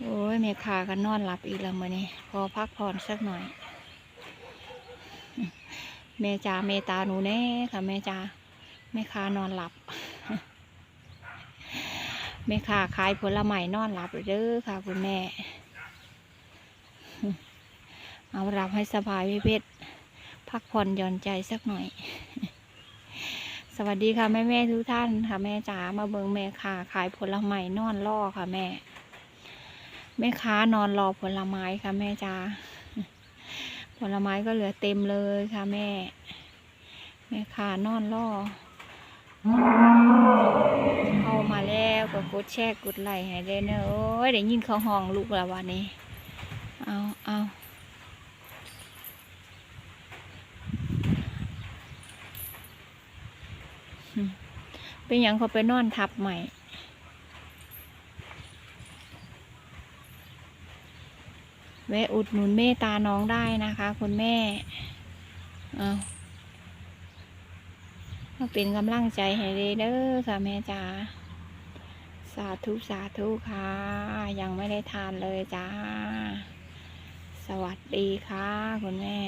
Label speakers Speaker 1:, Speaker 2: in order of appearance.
Speaker 1: โอ้ยแม่ขากันนอนหลับอีกแล้วมื้อนี้พอพักผ่อนสักหน่อยแม่จ๋าเมตาหนูแน่ค่ะแม่จ๋าแม่ขานอนหลับแม่ขาขายผลไม้นอนหลับเด้อค่ะ คุณแม่ เอาหลับให้สบายพี่เพชรพักผ่อนหย่อนใจสักหน่อยสวัสดีค่ะแม่แม่ทุกท่านค่ะแม่จ๋ามาเบิงแม่ขาขายผลไม้นอนล่อค่ะแม่ แม่ค้านอนรอผลไม้ค่ะแม่จ๋าผลไม้ก็เหลือเต็มเลยค่ะแม่ แม่ค้านอนรอเข้ามาแล้วก็กดแชร์กดไลค์ให้เลยเนอะโอ้ยเดี๋ยวยินเขาห้องลูกแล้ววันนี้เอาเอาเป็นหยังเขาไปนอนทับใหม่ แวะอุดหนุนเมตตาน้องได้นะคะคุณแม่เอามาเป็นกำลังใจให้เลยเด้อค่ะแม่จ๋าสาธุสาธุค่ะ ยังไม่ได้ทานเลยจ้า สวัสดีค่ะคุณแม่